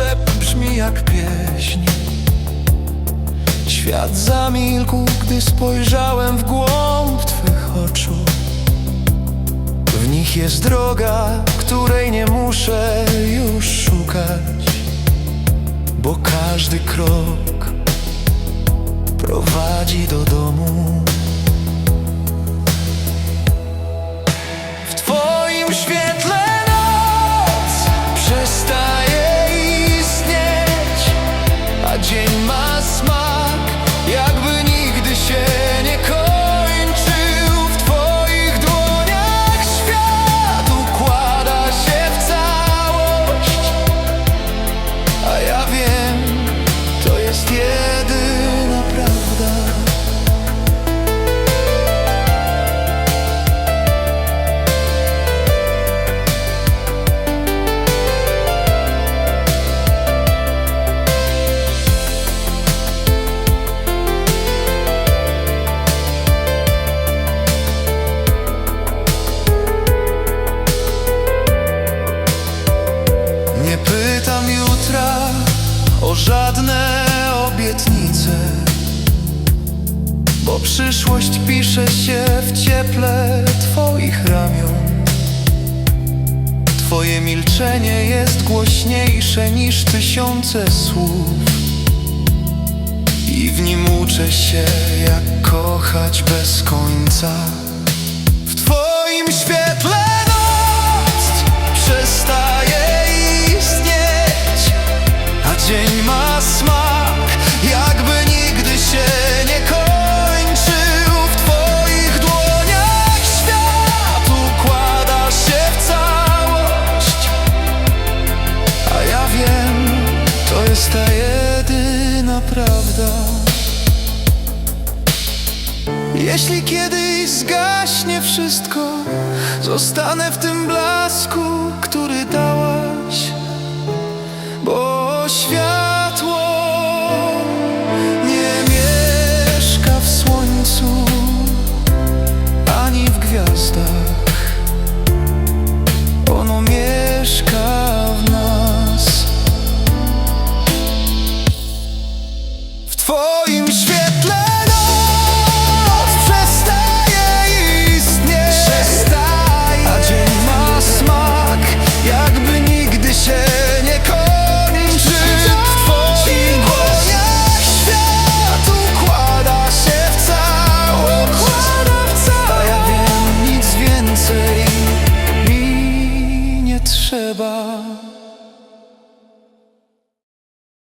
szept brzmi jak pieśń. Świat zamilkł, gdy spojrzałem w głąb Twych oczu. W nich jest droga, której nie muszę już szukać Bo każdy krok prowadzi do domu. Żadne obietnice, bo przyszłość pisze się w cieple Twoich ramion. Twoje milczenie jest głośniejsze niż tysiące słów, i w nim uczę się, jak kochać bez końca. prawda Jeśli kiedyś zgaśnie wszystko Zostanę w tym blasku, który dałaś Bo światło nie mieszka w słońcu Ani w gwiazdach.